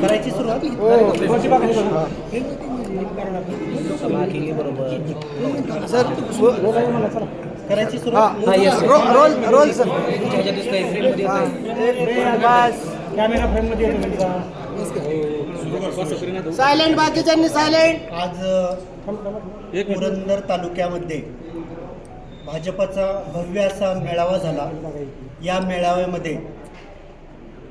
करायची सुरुवात सर करायची सुरुवात रोल रोल सर कॅमेरा फ्रेममध्ये येतो तुमचा सायलेंट बाकीच्यांनी सायलेंट. आज पुरंदर तालुक्यामध्ये भाजपचा भव्य असा मेळावा झाला. या मेळाव्यामध्ये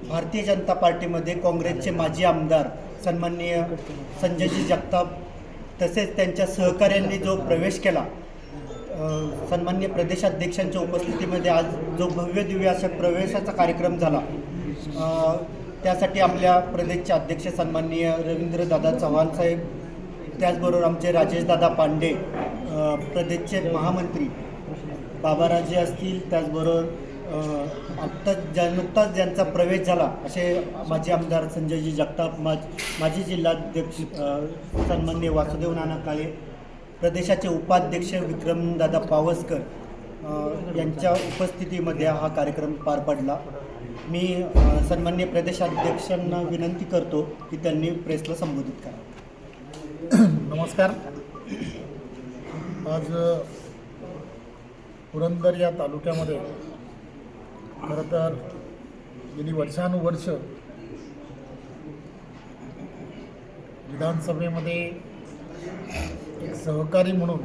भारतीय जनता पार्टीमध्ये काँग्रेसचे माजी आमदार सन्माननीय संजयजी जगताप तसेच त्यांच्या सहकाऱ्यांनी जो प्रवेश केला सन्मान्य सन्माननीय प्रदेशाध्यक्षांच्या उपस्थितीमध्ये आज जो भव्य दिव्य अशा प्रवेशाचा कार्यक्रम झाला त्यासाठी आपल्या प्रदेशचे अध्यक्ष सन्माननीय रवींद्रदादा चव्हाण साहेब त्याचबरोबर आमचे राजेशदादा पांडे प्रदेशचे महामंत्री बाबाराजे असतील त्याचबरोबर आत्ता ज्या नुकताच ज्यांचा प्रवेश झाला असे माजी आमदार संजयजी जगताप माज माजी जिल्हाध्यक्ष सन्मान्य वासुदेव नाना काळे प्रदेशाचे उपाध्यक्ष विक्रमदादा पावसकर यांच्या उपस्थितीमध्ये हा कार्यक्रम पार पडला. मी सन्मान्य प्रदेशाध्यक्षांना विनंती करतो की त्यांनी प्रेसला संबोधित करा. नमस्कार. आज पुरंदर या तालुक्यामध्ये खरं तर गेली वर्षानुवर्ष विधानसभेमध्ये एक सहकारी म्हणून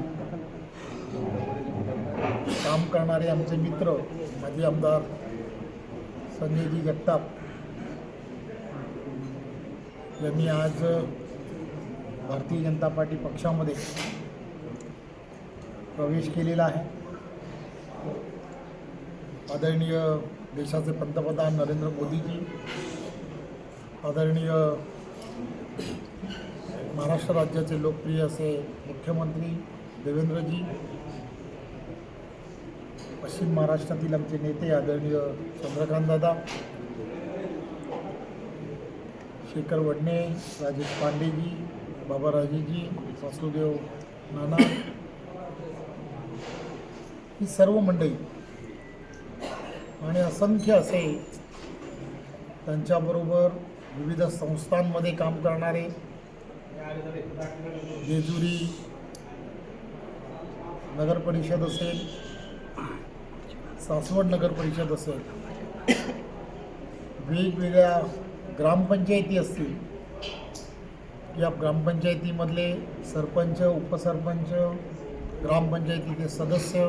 काम करणारे आमचे मित्र माजी आमदार संजयजी जगताप यांनी आज भारतीय जनता पार्टी पक्षामध्ये प्रवेश केलेला आहे. आदरणीय देशाचे पंतप्रधान नरेंद्र मोदीजी आदरणीय महाराष्ट्र राज्याचे लोकप्रिय असे मुख्यमंत्री देवेंद्रजी पश्चिम महाराष्ट्रातील आमचे नेते आदरणीय चंद्रकांतदादा शेखर वडणे राजेश पांडेजी बाबाराजेजी वासुदेव नाना ही सर्व मंडळी आणि असंख्य असे त्यांच्याबरोबर विविध संस्थांमध्ये काम करणारे जेजुरी नगर परिषद असेल सासवड नगर परिषद असेल वेगवेगळ्या ग्रामपंचायती असतील या ग्रामपंचायतीमधले सरपंच उपसरपंच ग्रामपंचायतीचे सदस्य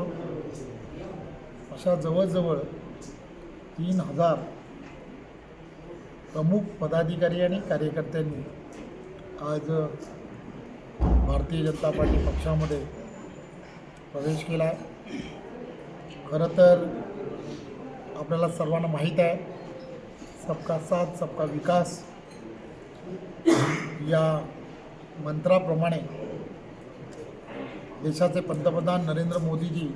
अशा जवळजवळ तीन हजार प्रमुख पदाधिकारी आणि कार्यकर्त्यांनी आज भारतीय जनता पार्टी पक्षामध्ये प्रवेश केला. आहे खरं तर आपल्याला सर्वांना माहीत आहे सबका साथ सबका विकास या मंत्राप्रमाणे देशाचे पंतप्रधान नरेंद्र मोदीजी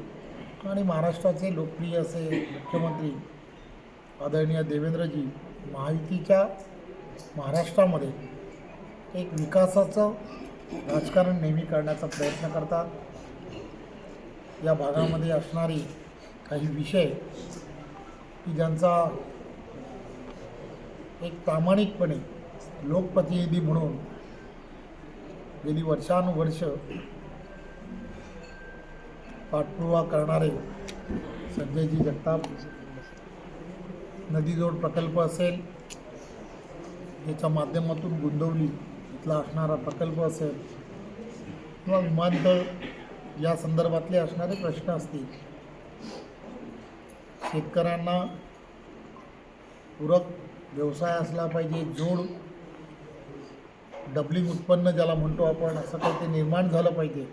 आणि महाराष्ट्राचे लोकप्रिय असे मुख्यमंत्री आदरणीय देवेंद्रजी महायुतीच्या महाराष्ट्रामध्ये एक विकासाचं राजकारण नेहमी करण्याचा प्रयत्न करतात. या भागामध्ये असणारी काही विषय की ज्यांचा एक प्रामाणिकपणे लोकप्रतिनिधी म्हणून गेली वर्षानुवर्ष पाठपुरावा करणारे संजयजी जगताप नदीजोड प्रकल्प असेल याच्या माध्यमातून गुंदवली इथला असणारा प्रकल्प असेल किंवा विमानतळ या संदर्भातले असणारे प्रश्न असतील. शेतकऱ्यांना पूरक व्यवसाय असला पाहिजे जोड डबलिंग उत्पन्न ज्याला म्हणतो आपण असं काही ते निर्माण झालं पाहिजे.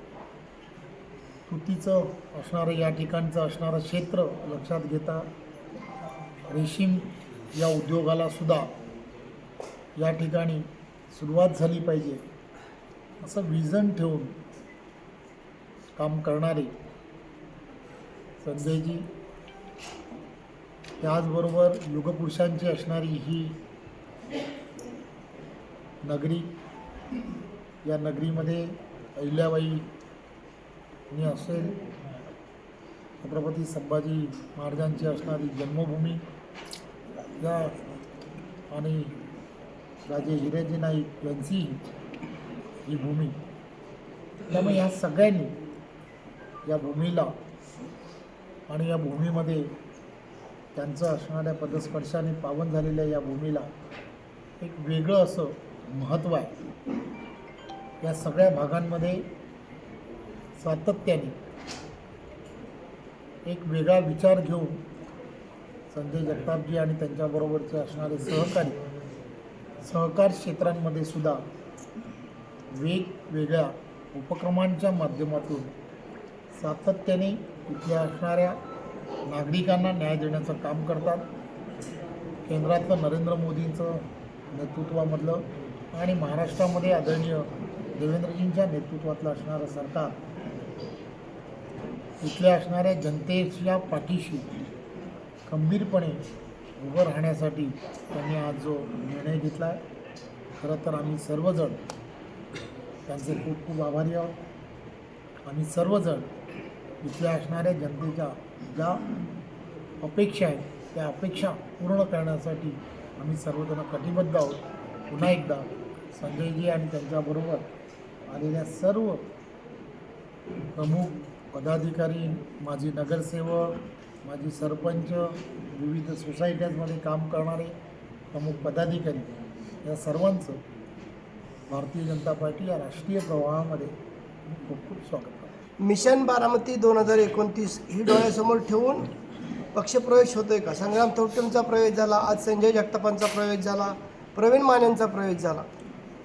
तुतीचं असणारं या ठिकाणचं असणारं क्षेत्र लक्षात घेता रेशीम या उद्योगाला सुद्धा या ठिकाणी सुरुवात झाली पाहिजे. असं विजन ठेवून काम करणारे संजयजी त्याचबरोबर युगपुरुषांची असणारी ही नगरी या नगरीमध्ये अहिल्याबाई मी असेल छत्रपती संभाजी महाराजांची असणारी जन्मभूमी या आणि राजे हिराजी नाईक यांची ही भूमी. त्यामुळे ह्या सगळ्यांनी या भूमीला आणि या भूमीमध्ये त्यांचं असणाऱ्या पदस्पर्शाने पावन झालेल्या या भूमीला एक वेगळं असं महत्त्व आहे. या सगळ्या भागांमध्ये सातत्याने एक वेगळा विचार घेऊन संजय जगतापजी आणि त्यांच्याबरोबरचे असणारे सहकारी सहकार क्षेत्रांमध्ये सुद्धा वेगवेगळ्या उपक्रमांच्या माध्यमातून सातत्याने इथल्या असणाऱ्या नागरिकांना न्याय देण्याचं काम करतात. केंद्रातलं नरेंद्र मोदींचं नेतृत्वामधलं आणि महाराष्ट्रामध्ये आदरणीय देवेंद्रजींच्या नेतृत्वातलं असणारं सरकार इथल्या असणाऱ्या जनतेच्या पाठीशी खंबीरपणे उभं राहण्यासाठी त्यांनी आज जो निर्णय घेतला आहे खरं तर आम्ही सर्वजण त्यांचे खूप खूप आभारी आहोत. आम्ही सर्वजण इथल्या असणाऱ्या जनतेच्या ज्या अपेक्षा आहेत त्या अपेक्षा पूर्ण करण्यासाठी आम्ही सर्वजण कटिबद्ध आहोत. पुन्हा एकदा संजयजी आणि त्यांच्याबरोबर आलेल्या सर्व प्रमुख पदाधिकारी माजी नगरसेवक माझी सरपंच विविध सोसायट्यांमध्ये काम करणारे प्रमुख पदाधिकारी या सर्वांचं भारतीय जनता पार्टी या राष्ट्रीय प्रवाहामध्ये खूप खूप स्वागत करतो. मिशन बारामती दोन हजार एकोणतीस ही डोळ्यासमोर ठेवून पक्षप्रवेश होतोय का? संग्राम थोपटेंचा प्रवेश झाला आज संजय जगतापांचा प्रवेश झाला प्रवीण मानेंचा प्रवेश झाला.